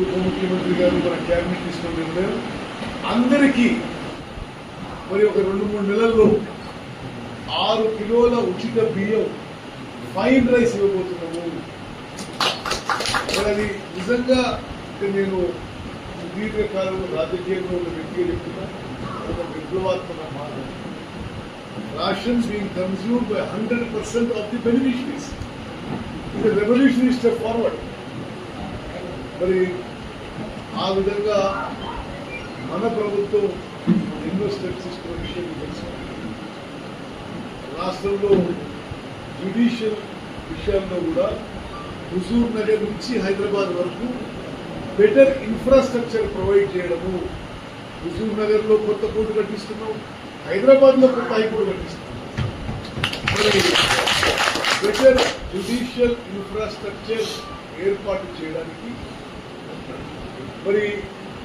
ఉపముఖ్యమంత్రి గారు మన క్యాబినెట్ తీసుకున్న నిర్ణయం అందరికీ మరి ఒక రెండు మూడు నెలల్లో ఆరు కిలోల ఉచిత బియ్యం ఫైన్ రైస్ ఇవ్వబోతున్నాము. అది నిజంగా నేను దీర్ఘకాలంలో రాజకీయంలో ఉన్న వ్యక్తిగా చెప్తున్నా ఒక విప్లవాత్మక మాట rations being consume by hundred percent of the beneficiaries ఇది రెవల్యూషనరీ స్టెప్ ఫార్వర్డ్ మరి ఆ విధంగా మన ప్రభుత్వం ఎన్నో స్టెప్స్ తీసుకున్న విషయం తెలుసు. రాష్ట్రంలో జ్యుడిషియల్ విషయాల్లో కూడా హుజూర్ నగర్ నుంచి హైదరాబాద్ వరకు బెటర్ ఇన్ఫ్రాస్ట్రక్చర్ ప్రొవైడ్ చేయడము. హుజూర్ నగర్లో కొత్త కోర్టు కట్టిస్తున్నాం. హైదరాబాద్లో కూడా హైకోర్టు మరి బెటర్ జ్యుడిషియల్ ఇన్ఫ్రాస్ట్రక్చర్ ఏర్పాటు చేయడానికి మరి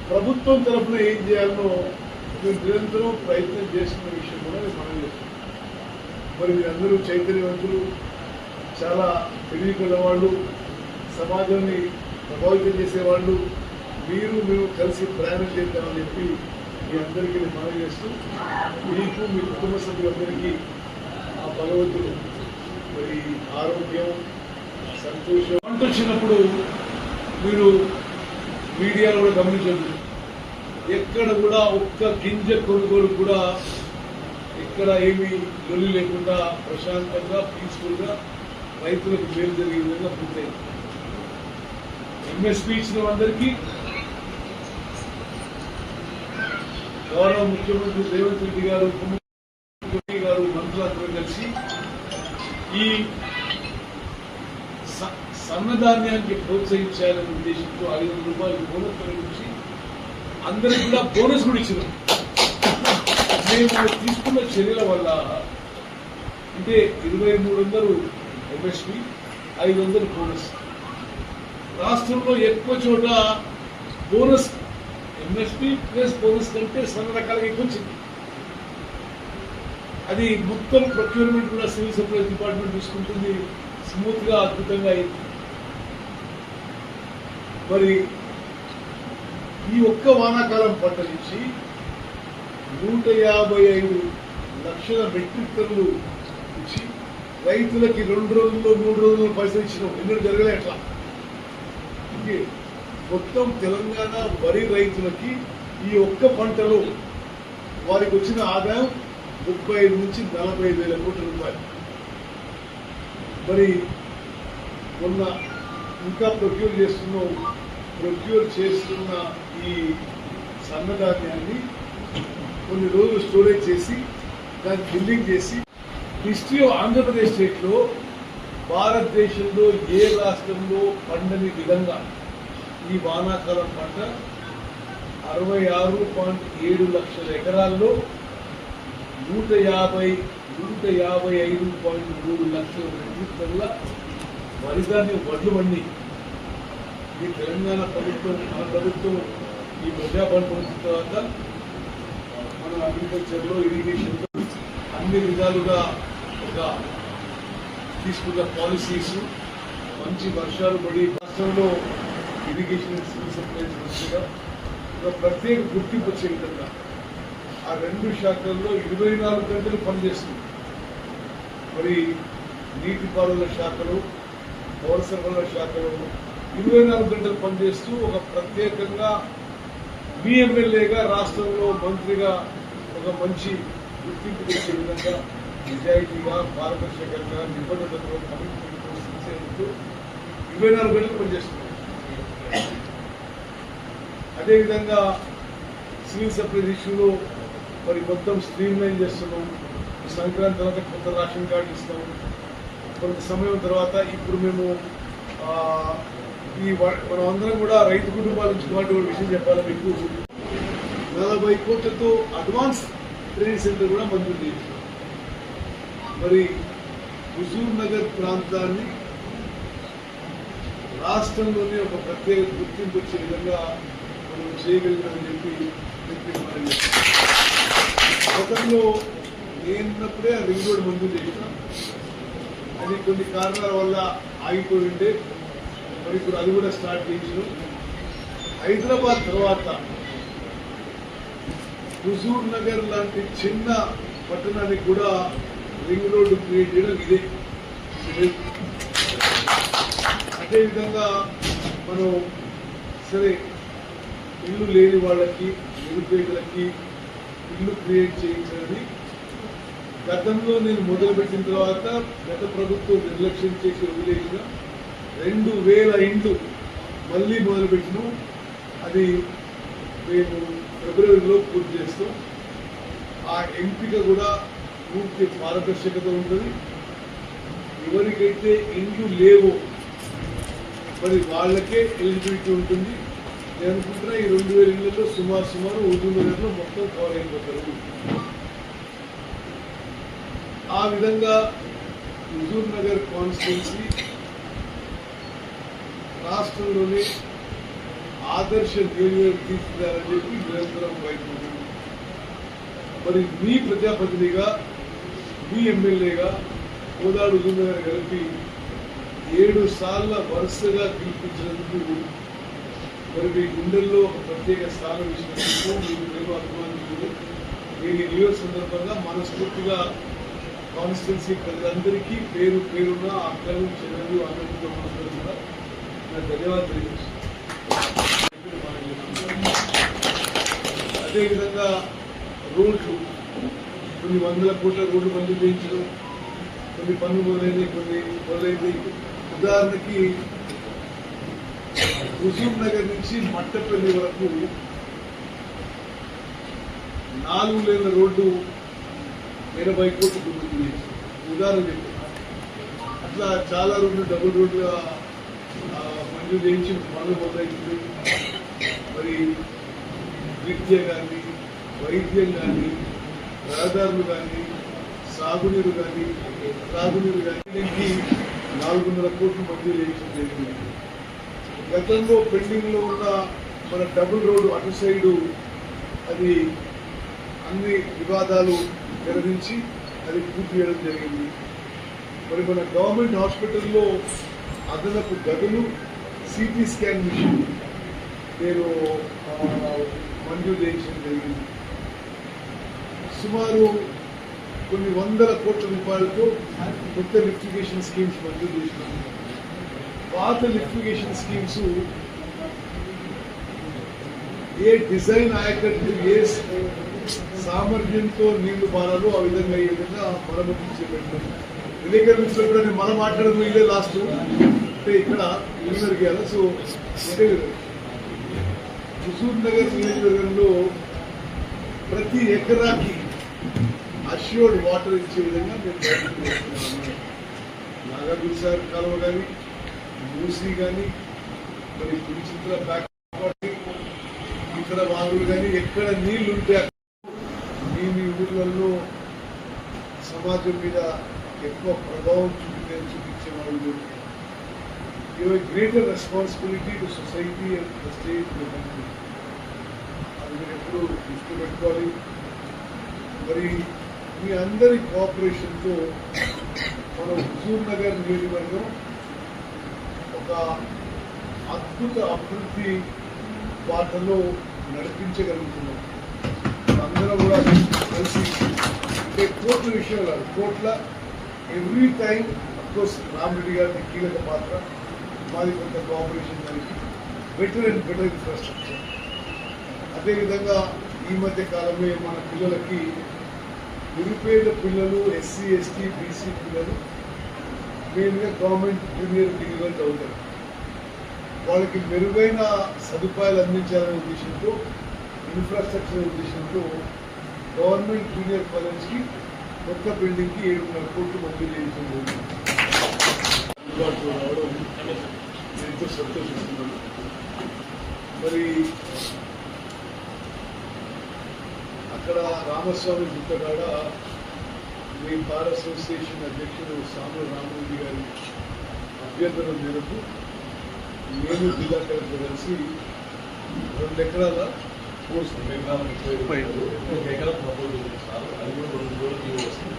ప్రభుత్వం తరఫున ఏం చేయాలనో మేము నిరంతరం ప్రయత్నం చేస్తున్న విషయం కూడా నేను మనం చేస్తున్నాం మరి మీరందరూ చైతన్యవంతులు చాలా తెలివికల వాళ్ళు సమాజాన్ని ప్రభావితం చేసేవాళ్ళు మీరు మేము కలిసి ప్రయాణం చేద్దామని చెప్పి మీ అందరికీ నేను మనవి చేస్తూ మీకు మీ కుటుంబ సభ్యులందరికీ ఆ భగవంతుడు మరి ఆరోగ్యం సంతోషం. అంటూ వచ్చినప్పుడు మీరు మీడియాలో కూడా గమనించండి. ఎక్కడ కూడా ఒక్క గింజ కొనుగోలు కూడా ఎక్కడ ఏమీ లొల్లి లేకుండా ప్రశాంతంగా పీస్ఫుల్గా రైతులకు మేలు జరిగే విధంగా పూర్తయింది. ఎంఎస్పీ ఇచ్చిన అందరికీ గౌరవ ముఖ్యమంత్రి రేవంత్ రెడ్డి గారు ముఖ్యమంత్రి గారు మంత్రులందరూ కలిసి ఈ సన్నధాన్యానికి ప్రోత్సహించాలనే ఉద్దేశంతో ఐదు వందల రూపాయలు బోనస్ ప్రకటించి అందరికి కూడా బోనస్ కూడా ఇచ్చినాం. మేము తీసుకున్న చర్యల వల్ల అంటే ఇరవై మూడు వందలు ఎంఎస్పి ఐదు వందలు బోనస్ రాష్ట్రంలో ఎక్కువ చోట బోనస్ ఎంఎస్పి ప్లస్ బోనస్ కంటే సన్న రకాలుగా ఎక్కువ వచ్చింది. అది మొత్తం ప్రొక్యూర్మెంట్ కూడా సివిల్ సప్లైస్ డిపార్ట్మెంట్ చూసుకుంటుంది. స్మూత్గా అద్భుతంగా అయింది. మరి ఈ ఒక్క వానాకాలం పంట నుంచి నూట యాభై ఐదు లక్షల మెట్రిక్ టన్నులు ఇచ్చి రైతులకి రెండు రోజుల్లో మూడు రోజుల్లో పైసలు ఇచ్చినాం. ఎన్నడూ జరగలే అట్లా. ఇంకే మొత్తం తెలంగాణ వరి రైతులకి ఈ ఒక్క పంటలో వారికి వచ్చిన ఆదాయం ముప్పై ఐదు నుంచి నలభై ఐదు వేల కోట్ల రూపాయలు. మరి మొన్న ఇంకా ప్రొక్యూర్ చేస్తున్నాం ప్రొక్యూర్ చేస్తున్న ఈ సన్నధాన్యాన్ని కొన్ని రోజులు స్టోరేజ్ చేసి దాన్ని బిల్లింగ్ చేసి హిస్టరీ ఆఫ్ ఆంధ్రప్రదేశ్ స్టేట్లో భారతదేశంలో ఏ రాష్ట్రంలో పండని విధంగా ఈ వానాకాలం పంట అరవై ఆరు పాయింట్ ఏడు లక్షల ఎకరాల్లో నూట యాభై నూట యాభై ఐదు పాయింట్ మూడు లక్షల మెట్రిక్ టన్ల వరిధాన్యం వడ్లు వండి ఈ తెలంగాణ ప్రభుత్వం మన ప్రభుత్వం ఈ ప్రజా పంట వచ్చిన తర్వాత మన అగ్రికల్చర్లో ఇరిగేషన్లో ఇరిగేషన్ అన్ని విధాలుగా ఒక తీసుకున్న పాలసీస్ మంచి వర్షాలు పడి రాష్ట్రంలో ఇరిగేషన్ సివిల్ సప్లైస్ ఒక ప్రత్యేక గుర్తింపు వచ్చే విధంగా ఆ రెండు శాఖల్లో ఇరవై నాలుగు గంటలు పనిచేస్తుంది. మరి నీటిపారుదల శాఖలు పౌర సరఫరాల శాఖలు ఇరవై నాలుగు గంటలు పనిచేస్తూ ఒక ప్రత్యేకంగా మీ ఎమ్మెల్యేగా రాష్ట్రంలో మంత్రిగా ఒక మంచి గుర్తింపు తెచ్చే విధంగా నిజాయితీగా పారదర్శకంగా నిబంధనలతో కమిట్మెంట్తో ఇరవై నాలుగు గంటలు పనిచేస్తున్నారు అదేవిధంగా సివిల్ సప్లైస్ ఇష్యూలో మరి మొత్తం స్ట్రీమ్ లైన్ చేస్తున్నాం. సంక్రాంతి తర్వాత కొత్త రేషన్ కార్డు ఇస్తాం. కొంత సమయం తర్వాత ఇప్పుడు మేము ఈ మనం అందరం కూడా రైతు కుటుంబాల నుంచి వాటి విషయం చెప్పాలి మీకు. నలభై కోట్లతో అడ్వాన్స్ ట్రైనింగ్ సెంటర్ కూడా మంజూరు చేయించాం. మరి హుజూర్ నగర్ ప్రాంతాన్ని రాష్ట్రంలోనే ఒక ప్రత్యేక గుర్తింపు వచ్చే విధంగా మనం చేయగలిగామని చెప్పి చెప్పి గతంలో నేనున్నప్పుడే ఆ రింగ్ రోడ్ మంజూరు చేసినాం అది కొన్ని కారణాల వల్ల ఆగిపోయింటే మరి ఇప్పుడు అది కూడా స్టార్ట్ చేసినాం హైదరాబాద్ తర్వాత హుజూర్ నగర్ లాంటి చిన్న పట్టణానికి కూడా రింగ్ రోడ్డు క్రియేట్ చేయడం ఇదే. అదేవిధంగా మనం సరే ఇల్లు లేని వాళ్ళకి నిరుపేదలకి ఇల్లు క్రియేట్ చేయించాలని గతంలో నేను మొదలుపెట్టిన తర్వాత గత ప్రభుత్వం నిర్లక్ష్యం చేసి వదిలేసిన రెండు వేల ఇండ్లు మళ్ళీ మొదలుపెట్టిన. అది మేము ఫిబ్రవరిలో పూర్తి చేస్తాం. ఆ ఎంపిక కూడా పూర్తి పారదర్శకత ఉంటుంది. ఎవరికైతే ఇండ్లు లేవో మరి వాళ్ళకే ఎలిజిబిలిటీ ఉంటుంది. నేను అనుకుంటున్నా ఈ రెండు వేల ఇళ్ళలో సుమారు సుమారు ఉర్దూ నగర్లో మొత్తం కవర్ అయిపోతారు. ఆ విధంగా హుజూర్ నగర్ కాన్స్టిట్యున్సీ రాష్ట్రంలోనే ఆదర్శ నియోజకవర్గం తీర్చిదారని చెప్పి నిరంతరం ప్రయత్నిస్తున్నాం మరి మీ ప్రజాప్రతినిధిగా మీ ఎమ్మెల్యేగా కోదాడు హుజూర్ నగర్ కలిపి ఏడు సార్ల వరుసగా గెలిపించినందుకు మరి మీ గుండెల్లో ఒక ప్రత్యేక స్థానం ఇచ్చినందుకు మీకు నేను అభిమానించుకుంటూ నేను ఈ నియోజక సందర్భంగా మనస్ఫూర్తిగా కాన్స్టిట్యున్సీ ప్రజలందరికీ పేరు పేరున అక్కలు చెల్లెలు అందరితో మనందరూ కూడా నా ధన్యవాదాలు తెలియజేస్తున్నాను. అదేవిధంగా రోడ్లు కొన్ని వందల కోట్ల రోడ్లు మంజూరు చేయించడం కొన్ని పనులు మొదలైనవి కొన్ని మొదలైనవి. ఉదాహరణకి హుజూర్ నగర్ నుంచి మట్టపల్లి వరకు నాలుగు లేన రోడ్డు ఎనభై కోట్లు మంజూరు ఉదాహరణ అట్లా చాలా రోడ్లు డబుల్ రోడ్లుగా మంజూరు చేయించి పనులు మొదలైంది. మరి విద్య కానీ వైద్యం కానీ రహదారులు కానీ సాగునీరు కానీ సాగునీరు కానీ దీనికి నాలుగున్నర కోట్లు మంది చేయించడం జరిగింది. గతంలో పెండింగ్లో ఉన్న మన డబుల్ రోడ్డు అటు సైడు అది అన్ని వివాదాలు నిర్వహించి అది పూర్తి చేయడం జరిగింది. మరి మన గవర్నమెంట్ హాస్పిటల్లో అదనపు గదులు సిటీ స్కాన్ మిషన్ నేను మంజూరు చేయించడం జరిగింది. సుమారు కొన్ని వందల కోట్ల రూపాయలతో కొత్త లిఫ్టిగేషన్ స్కీమ్స్ మంజూరు చేసినాం పాత లిఫ్టిగేషన్ స్కీమ్స్ ఏ డిజైన్ ఆయకట్టు ఏ సామర్థ్యంతో నీళ్ళు పారాలో ఆ విధంగా ఈ విధంగా మరమ్మతు చేపట్టాం విలేకరుల నుంచి కూడా నేను మనం మాట్లాడడం ఇదే లాస్ట్ అంటే ఇక్కడ యూనివర్కి కదా సో అంటే హుజూర్ నగర్ నియోజకవర్గంలో ప్రతి ఎకరాకి అష్యూర్డ్ వాటర్ ఇచ్చే విధంగా మేము నాగార్జున సార్ కాలువ కానీ మూసీ కానీ మరి పులిచిత్ర బ్యాక్ ఇతర వాగులు కానీ ఎక్కడ నీళ్ళు ఉంటే నీ మీ మీ ఊర్లలో సమాజం మీద ఎక్కువ ప్రభావం చూపితే చూపించే వాళ్ళు you greater responsibility to society and the state అది మీరు ఎప్పుడు దృష్టి పెట్టుకోవాలి మరి మీ అందరి కోఆపరేషన్తో మన హుజూర్ నగర్ నియోజకవర్గం ఒక అద్భుత అభివృద్ధి బాటలో నడిపించగలుగుతున్నాం. అందరం కూడా కలిసి అంటే కోట్ల విషయాలు కోట్ల ఎవ్రీ టైం అఫ్కోర్స్ రామరెడ్డి గారి కీలక పాత్ర మాది కొంత కోఆపరేషన్ దానికి బెటర్ అండ్ బెటర్ ఇన్ఫ్రాస్ట్రక్చర్. అదేవిధంగా ఈ మధ్య కాలంలో మన పిల్లలకి నిరుపేద పిల్లలు ఎస్సీ ఎస్టీ బీసీ పిల్లలు మెయిన్గా గవర్నమెంట్ జూనియర్ డిగ్రీలో చదువుతారు. వాళ్ళకి మెరుగైన సదుపాయాలు అందించాలనే ఉద్దేశంతో ఇన్ఫ్రాస్ట్రక్చర్ ఉద్దేశంతో గవర్నమెంట్ జూనియర్ కాలేజ్కి కొత్త బిల్డింగ్కి ఏడున్నర కోట్లు మంజూరు చేయించడం జరిగింది. అందుబాటులో రావడం ఎంతో సంతోషిస్తున్నాను. మరి అక్కడ రామస్వామి గుట్టగాడ మీ బార్ అసోసియేషన్ అధ్యక్షుడు స్వామి రామోజీ గారి అభ్యర్థన మేరకు నేను జిల్లా కలెక్టర్ కలిసి రెండు ఎకరాల కోర్సు ఒక ఎకరం ప్రపోజ్ ఉంది అది కూడా రెండు రోజులు వస్తుంది.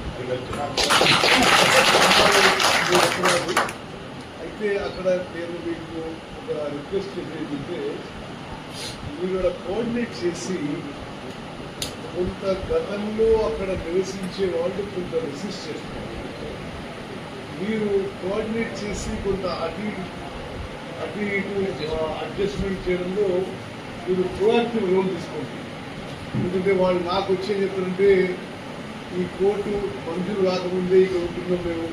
అయితే అక్కడ నేను మీకు ఒక రిక్వెస్ట్ ఏంటంటే మీరు కోఆర్డినేట్ చేసి కొంత గతంలో అక్కడ నివసించే వాళ్ళు కొంత రెసిస్ట్ చేస్తున్నారు. మీరు కోఆర్డినేట్ చేసి కొంత అటు ఇటు- అటు ఇటు అడ్జస్ట్మెంట్ చేయడంలో మీరు ప్రోయాక్టివ్ రోల్ తీసుకోండి. ఎందుకంటే వాళ్ళు నాకు వచ్చే చెప్తారంటే ఈ కోర్టు మంజూరు కాకముందే ఇక్కడ ఉంటున్నాం మేము.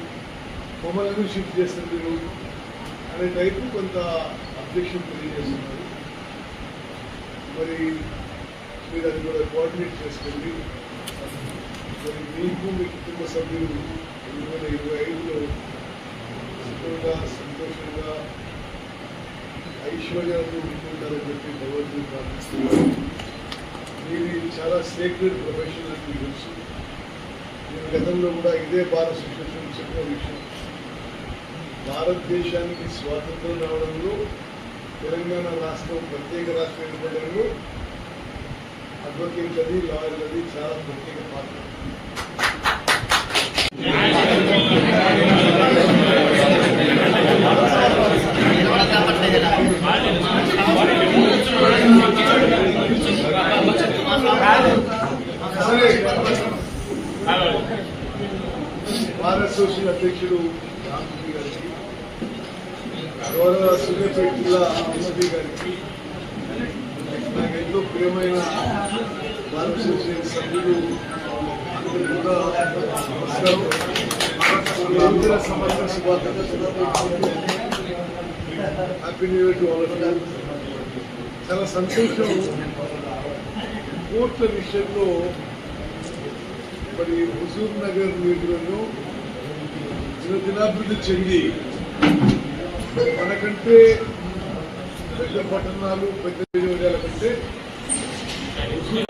మమ్మల్ని షిఫ్ట్ చేస్తాం మీరు. అనే టైపు కొంత అబ్జెక్షన్ తెలియజేస్తున్నారు. మరి మీరు అది కూడా కోఆర్డినేట్ చేసుకోండి. మరి మీకు మీ కుటుంబ సభ్యులు రెండు వేల ఇరవై ఐదులో సుఖంగా సంతోషంగా ఐశ్వర్యాలు ఉంటుంటారని చెప్పి భగవంతుని ప్రార్థిస్తున్నారు మీరు చాలా సేక్రెడ్ ప్రొఫెషన్ అని మీకు తెలుసు. నేను గతంలో కూడా ఇదే భారత శిక్షణ చెప్పిన విషయం. భారతదేశానికి స్వాతంత్రం రావడంలో తెలంగాణ రాష్ట్రం ప్రత్యేక రాష్ట్రం ఏర్పడడంలో అడ్వకేట్లది లాయర్లది చాలా ప్రత్యేక పాత్ర. సరే అసోసియేషన్ అధ్యక్షుడు రామరెడ్డి గారికి గౌరవ సూర్యపేట జిల్లా ఎస్పీ గారికి నాకు ఎంతో ప్రియమైన భారత సభ్యులు అందరూ కూడా అందరి సమస్య శుభాకాంక్షలు happy new year to all చాలా సంతోషం. కోర్టుల విషయంలో మరి హుజూర్ నగర్ నియోజకవర్గం దినదినాభివృద్ధి చెంది. మనకంటే పెద్ద పట్టణాలు పెద్ద ఏరియాల కంటే ముస్లిం